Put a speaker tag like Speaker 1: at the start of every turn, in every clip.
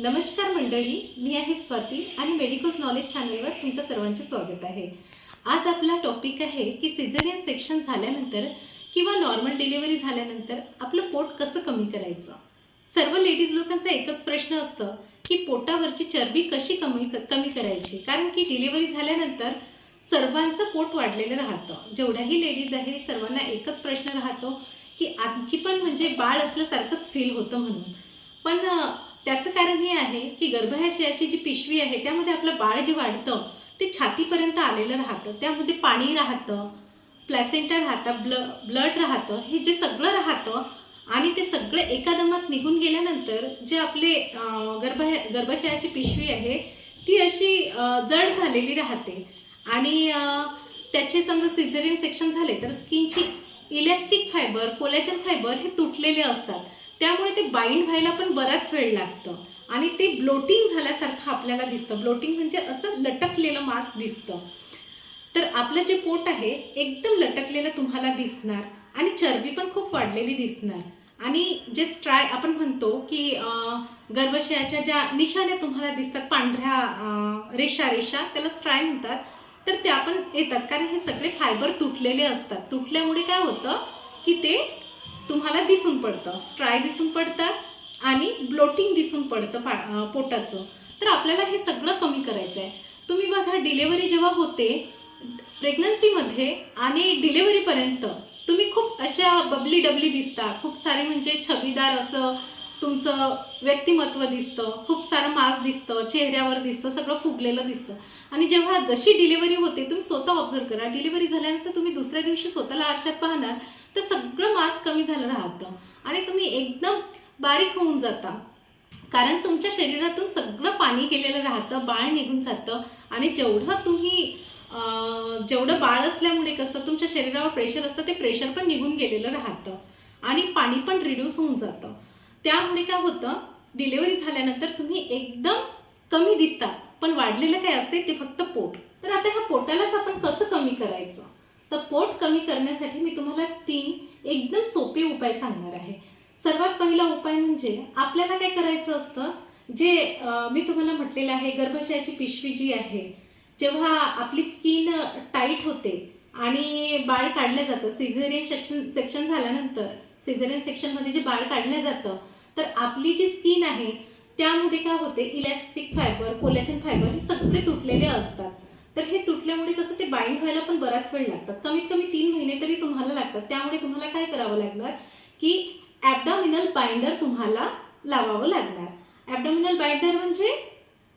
Speaker 1: नमस्कार मंडळी मी आहे स्वाती आणि मेडिकोज नॉलेज चॅनलवर तुमच्या सर्वांचे स्वागत आहे. आज आपला टॉपिक आहे की सिझेरियन सेक्शन झाल्यानंतर किंवा नॉर्मल डिलिव्हरी झाल्यानंतर आपलं पोट कसं कमी करायचं? सर्व लेडीज लोकांचा एकच प्रश्न असतं की पोटावरची चरबी कशी कमी कमी करायची? कारण की डिलिव्हरी झाल्यानंतर सर्वांचं पोट वाढलेलं राहतं. जेवढ्याही लेडीज आहे सर्वांना एकच प्रश्न राहतो की आणखी पण म्हणजे बाळ असल्यासारखंच फील होतं म्हणून. पण त्याचं कारण हे आहे की गर्भाशयाची जी पिशवी आहे त्यामध्ये आपलं बाळ जे वाढतं ते छातीपर्यंत आलेलं राहतं. त्यामध्ये पाणी राहतं प्लॅसेंटा राहतं ब्ल ब्लड राहतं हे जे सगळं राहतं आणि ते सगळं एका दमात निघून गेल्यानंतर जे आपले गर्भ गर्भाशयाची पिशवी आहे ती अशी जड झालेली राहते. आणि त्याचे समजा सिझरियन सेक्शन झाले तर स्किनची इलॅस्टिक फायबर कोलॅजन फायबर हे तुटलेले असतात. त्यामुळे ते बाइंड व्हायला पण बराच वेळ लागतं. आणि ते ब्लोटिंग झाल्यासारखं आपल्याला दिसतं. ब्लोटिंग म्हणजे असं लटकलेलं मास दिसतं. तर आपलं जे पोट आहे एकदम लटकलेलं तुम्हाला दिसणार. आणि चरबी पण खूप वाढलेली दिसणार. आणि जे स्ट्राय आपण म्हणतो की गर्भाशयाच्या ज्या निशाण्या तुम्हाला दिसतात पांढऱ्या रेषा रेषा त्याला स्ट्राय म्हणतात. तर त्या पण येतात. कारण हे सगळे फायबर तुटलेले असतात. तुटल्यामुळे काय होतं की ते तुम्हाला दिसून पडतं. स्ट्राय दिसून पडतात आणि ब्लोटिंग दिसून पडतं पा पोटाचं. तर आपल्याला हे सगळं कमी करायचं आहे तुम्ही बघा डिलेवरी जेव्हा होते प्रेग्नन्सीमध्ये आणि डिलेवरीपर्यंत तुम्ही खूप अशा बबली डबली दिसता. खूप सारे म्हणजे छबीदार असं तुमचं व्यक्तिमत्व दिसतं खूप सारं मास दिसतं चेहऱ्यावर दिसतं सगळं फुगलेलं दिसतं. आणि जेव्हा जशी डिलिव्हरी होते तुम्ही स्वतः ऑब्झर्व करा. डिलिव्हरी झाल्यानंतर तुम्ही दुसऱ्या दिवशी स्वतःला आरशात पाहणार तर सगळं मास कमी झालं राहतं. आणि तुम्ही एकदम बारीक होऊन जाता. कारण तुमच्या शरीरातून सगळं पाणी गेलेलं राहतं बाळ निघून जातं. आणि जेवढं तुम्ही जेवढं बाळ असल्यामुळे कसं तुमच्या शरीरावर प्रेशर असतं ते प्रेशर पण निघून गेलेलं राहतं. आणि पाणी पण रिड्यूस होऊन जातं. त्यामुळे काय होतं डिलिव्हरी झाल्यानंतर तुम्ही एकदम कमी दिसता. पण वाढलेलं काय असते ते फक्त पोट. तर आता ह्या पोटालाच आपण कसं कमी करायचं? तर पोट कमी करण्यासाठी मी तुम्हाला तीन एकदम सोपे उपाय सांगणार आहे. सर्वात पहिला उपाय म्हणजे आपल्याला काय करायचं असतं जे मी तुम्हाला म्हटलेलं आहे गर्भाशयाची पिशवी जी आहे जेव्हा आपली स्किन टाईट होते आणि बाळ काढलं जातं सिझेरियन सेक्शन सेक्शन झाल्यानंतर सिझेरियन सेक्शनमध्ये जे बाळ काढलं जातं तर आपली जी स्किन आहे त्यामध्ये काय होते इलॅस्टिक फायबर कोलॅजन फायबर हे सगळे तुटलेले असतात. तर हे तुटल्यामुळे कसं ते बाइंड व्हायला पण बराच वेळ लागतात. कमीत कमी तीन महिने तरी तुम्हाला लागतात. त्यामुळे तुम्हाला काय करावं लागणार की ॲबडॉमिनल बाइंडर तुम्हाला लावावं लागणार. ॲबडॉमिनल बाइंडर म्हणजे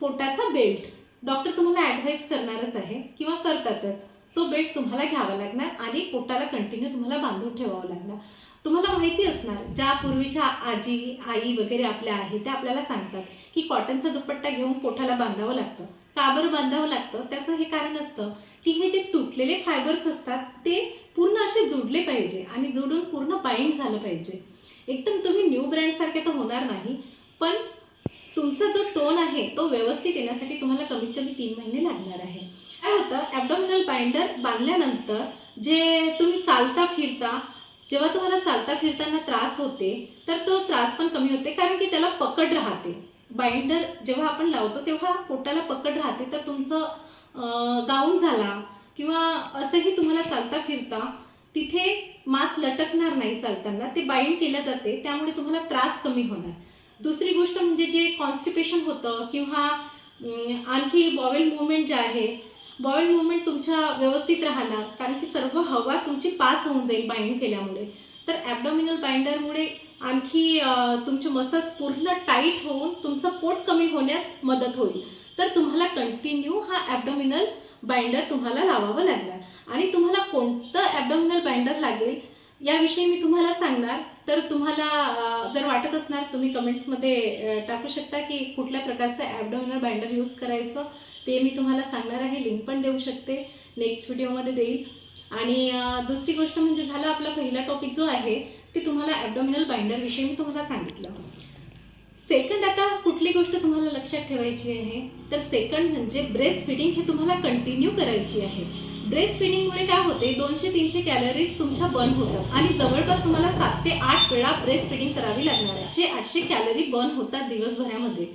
Speaker 1: पोटाचा बेल्ट डॉक्टर तुम्हाला ॲडवाईस करणारच आहे किंवा करतातच. तो बेल्ट तुम्हाला घ्यावा लागणार आणि पोटाला कंटिन्यू तुम्हाला बांधून ठेवावं लागणार. तुम्हाला माहिती असणार ज्या पूर्वीच्या आजी आई वगैरे आपल्या आहेत त्या आपल्याला सांगतात की कॉटनचा दुपट्टा घेऊन पोटाला बांधावं लागतं. का बरं बांधावं लागतं? त्याचं हे कारण असतं की हे जे तुटलेले फायबर्स असतात ते पूर्ण असे जोडले पाहिजे आणि जोडून पूर्ण बाइंड झालं पाहिजे. एकदम तुम्ही न्यू ब्रँडसारखे तर होणार नाही पण तुमचा जो टोन आहे तो व्यवस्थित येण्यासाठी तुम्हाला कमीत कमी तीन महिने लागणार आहे. काय होतं? ॲबडॉमिनल बाइंडर बांधल्यानंतर जे तुम्ही चालता फिरता जेव्हा तुम्हाला चालता फिरताना त्रास होते तर तो त्रास पण कमी होते कारण की त्याला पकड राहते. बाइंडर जेव्हा आपण लावतो तेव्हा पोटाला पकड राहते. तर तुमचं गाऊन झाला किंवा असंही तुम्हाला चालता फिरता तिथे मास लटकणार नाही चालताना. ते बाइंड केलं जाते त्यामुळे तुम्हाला त्रास कमी होणार. दुसरी गोष्ट म्हणजे जे कॉन्स्टिपेशन होतं किंवा आणखी बॉवेल मुवमेंट जे आहे बॉईल मुवमेंट तुमच्या व्यवस्थित राहणार कारण की सर्व हवा तुमची पास होऊन जाईल बाइंड केल्यामुळे. तर ॲबडॉमिनल बाइंडरमुळे आणखी तुमचे मसल्स पूर्ण टाईट होऊन तुमचं पोट कमी होण्यास मदत होईल. तर तुम्हाला कंटिन्यू हा ॲबडॉमिनल बाइंडर तुम्हाला लावावं लागणार. आणि तुम्हाला कोणतं ॲबडॉमिनल बाइंडर लागेल याविषयी मी तुम्हाला सांगणार. तर तुम्हाला जर वाटत असणार तुम्ही कमेंट्समध्ये टाकू शकता की कुठल्या प्रकारचं ॲबडोमिनल बाइंडर यूज करायचं ते मी तुम्हाला सांगणार आहे. लिंक पण देऊ शकते. नेक्स्ट व्हिडिओमध्ये देईल. आणि दुसरी गोष्ट म्हणजे झाला आपला पहिला टॉपिक जो आहे ते तुम्हाला ॲबडोमिनल बाइंडरविषयी मी तुम्हाला सांगितलं. सेकंड आता कुठली गोष्ट तुम्हाला लक्षात ठेवायची आहे? तर सेकंड म्हणजे ब्रेस्ट फिटिंग हे तुम्हाला कंटिन्यू करायची आहे. ब्रेस्ट फिडिंगमुळे काय होते दोनशे तीनशे कॅलरीज तुमच्या बर्न होतात आणि जवळपास तुम्हाला सात ते आठ वेळा ब्रेस्ट फिडिंग करावी लागणार आहे. जे आठशे कॅलरी बर्न होतात दिवसभरामध्ये.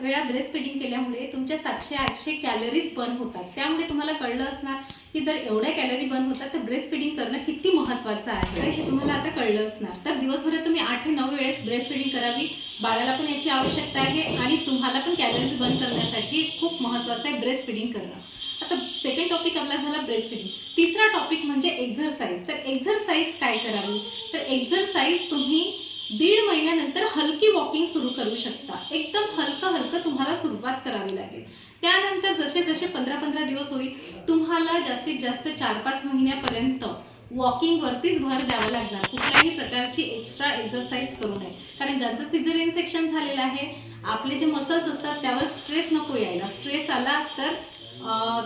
Speaker 1: वेळा ब्रेस्ट फिटिंग केल्यामुळे तुमच्या सातशे आठशे कॅलरीज बर्न होतात. त्यामुळे तुम्हाला कळलं असणार की जर एवढ्या कॅलरी बर्न होतात तर ब्रेस्ट फिटिंग करणं किती महत्त्वाचं आहे? तर हे तुम्हाला आता कळलं असणार. तर दिवसभरात तुम्ही आठ ते नऊ वेळेस ब्रेस्ट फिटिंग करावी. बाळाला पण याची आवश्यकता आहे आणि तुम्हाला पण कॅलरीज बर्न करण्यासाठी खूप महत्त्वाचं आहे ब्रेस्ट फिटिंग करणं. आता सेकंड टॉपिक आपला झाला ब्रेस्ट फिटिंग तिसरा टॉपिक म्हणजे एक्झरसाईज तर एक्झरसाईज काय करावी? तर एक्झरसाईज तुम्ही दीड महिन्यानंतर हलकी वॉकिंग सुरू करू शकता. एकदम हलकं हलकं तुम्हाला सुरुवात करावी लागेल. त्यानंतर जसे जसे पंधरा पंधरा दिवस होईल तुम्हाला जास्तीत जास्त चार पाच महिन्यापर्यंत वॉकिंगवरतीच भर द्यावा लागणार. कुठल्याही प्रकारची एक्स्ट्रा एक्झरसाईज करू नये. कारण ज्यांचं सिझर सेक्शन झालेलं आहे आपले जे मसल्स असतात त्यावर स्ट्रेस नको यायला. स्ट्रेस आला तर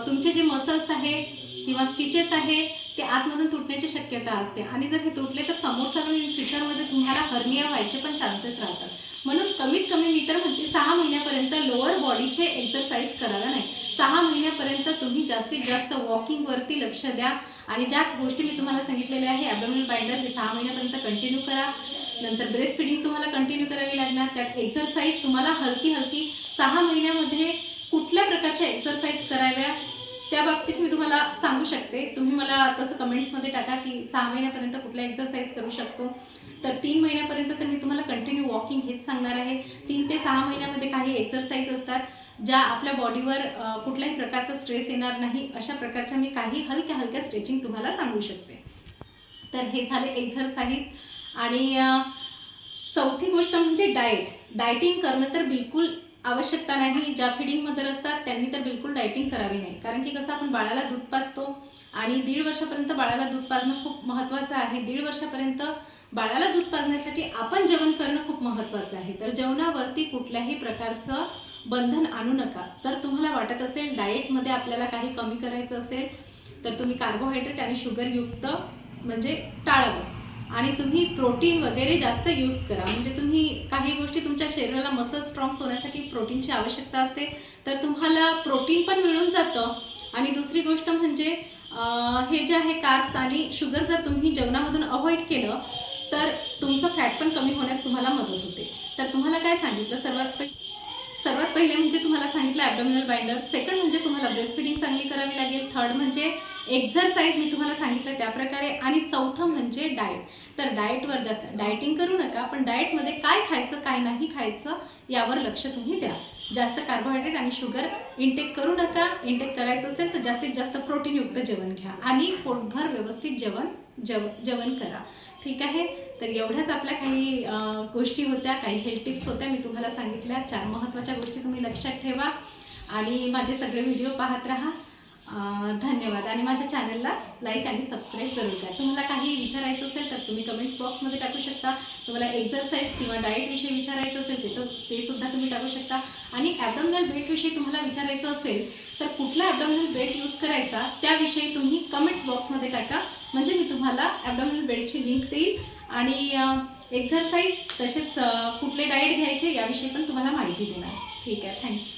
Speaker 1: तुमचे जे मसल्स आहे किंवा स्टिचेस आहे ते आतमधून तुटण्याची शक्यता असते. आणि जर हे तुटले तर समोर चालून फ्युचरमध्ये तुम्हाला हर्निया व्हायचे पण चान्सेस राहतात. म्हणून कमीत कमी मी तर म्हणते सहा महिन्यापर्यंत लोअर बॉडीचे एक्सरसाइज करायला नाही. सहा महिन्यापर्यंत तुम्ही जास्तीत जास्त वॉकिंगवरती लक्ष द्या. आणि ज्या गोष्टी मी तुम्हाला सांगितलेल्या आहे ॲबडोमिनल बाइंडर हे सहा महिन्यापर्यंत कंटिन्यू करा. नंतर ब्रेस्ट फिडिंग तुम्हाला कंटिन्यू करावी लागणार. त्यात एक्सरसाइज तुम्हाला हलकी हलकी सहा महिन्यामध्ये कुठल्या प्रकारच्या एक्सरसाइज कराव्या? त्या बाबतीत मी तुम्हाला सांगू शकते. तुम्ही मला तसं कमेंट्समध्ये टाका की सहा महिन्यापर्यंत कुठल्या एक्सरसाइज करू शकतो. तर तीन महिन्यापर्यंत तर मी तुम्हाला कंटिन्यू वॉकिंग हेच सांगणार आहे. तीन ते सहा महिन्यामध्ये काही एक्सरसाइज असतात ज्या आपल्या बॉडीवर कुठल्याही प्रकारचा स्ट्रेस येणार नाही. अशा प्रकारच्या मी काही हलक्या हलक्या स्ट्रेचिंग तुम्हाला सांगू शकते. तर हे झाले एक्झरसाईज आणि चौथी गोष्ट म्हणजे डाएट डायटिंग करणं तर बिलकुल आवश्यकता नाही. ज्या फिडिंगमध्ये असतात त्यांनी तर बिलकुल डायटिंग करावी नाही. कारण की कसं आपण बाळाला दूध पाजतो आणि दीड वर्षापर्यंत बाळाला दूध पाजणं खूप महत्त्वाचं आहे. दीड वर्षापर्यंत बाळाला दूध पाजण्यासाठी आपण जेवण करणं खूप महत्त्वाचं आहे. तर जेवणावरती कुठल्याही प्रकारचं बंधन आणू नका. जर तुम्हाला वाटत असेल डाएटमध्ये आपल्याला काही कमी करायचं असेल तर तुम्ही कार्बोहायड्रेट आणि शुगरयुक्त म्हणजे टाळावं. आणि तुम्ही प्रोटीन वगैरे जास्त यूज करा. म्हणजे तुम्ही काही गोष्टी तुमच्या शरीराला मसल स्ट्रॉंग होण्यासाठी प्रोटीनची आवश्यकता असते. तर तुम्हाला प्रोटीन पण मिळून जातं. आणि दुसरी गोष्ट म्हणजे हे जे आहे कार्ब्स आणि शुगर जर तुम्ही जेवणामधून अवॉइड केलं तर तुमचं फॅट पण कमी होण्यास तुम्हाला मदत होते. तर तुम्हाला काय सांगितलं? सर्वात पहि सर्वात पहिले म्हणजे तुम्हाला सांगितलं ॲबडोमिनल बाइंडर सेकंड म्हणजे तुम्हाला ब्रेस्ट फिडिंग चांगली करावी लागेल. थर्ड म्हणजे एक्झरसाईज मी तुम्हाला सांगितलं त्या प्रकारे आणि चौथं म्हणजे डाएट तर डाएटवर जास्त डाएटिंग करू नका पण डाएटमध्ये काय खायचं काय नाही खायचं यावर लक्ष तुम्ही द्या. जास्त कार्बोहायड्रेट आणि शुगर इंटेक करू नका. इंटेक करायचं असेल तर जास्तीत जास्त प्रोटीनयुक्त जेवण घ्या. आणि पोटभर व्यवस्थित जेवण जेव जेवण करा. ठीक आहे? तर एवढ्याच आपल्या काही गोष्टी होत्या. काही हेल्थ टिप्स होत्या मी तुम्हाला सांगितल्या. चार महत्त्वाच्या गोष्टी तुम्ही लक्षात ठेवा. आणि माझे सगळे व्हिडिओ पाहत राहा. धन्यवाद. आणि माझ्या चॅनलला लाईक आणि सबस्क्राईब जरूर करा. तुम्हाला काही विचारायचं असेल तर तुम्ही कमेंट्स बॉक्समध्ये टाकू शकता. तुम्हाला एक्झरसाईज किंवा डाएटविषयी विचारायचं असेल ते तर ते सुद्धा तुम्ही टाकू शकता. आणि ॲबडॉमिनल बेटविषयी तुम्हाला विचारायचं असेल तर कुठला ॲबडॉमिनल बेट यूज करायचा त्याविषयी तुम्ही कमेंट्स बॉक्समध्ये टाका. म्हणजे मी तुम्हाला ॲबडॉमिनल बेडची लिंक देईल. आणि एक्झरसाईज तसेच कुठले डाएट घ्यायचे याविषयी पण तुम्हाला माहिती देणार. ठीक आहे. थँक्यू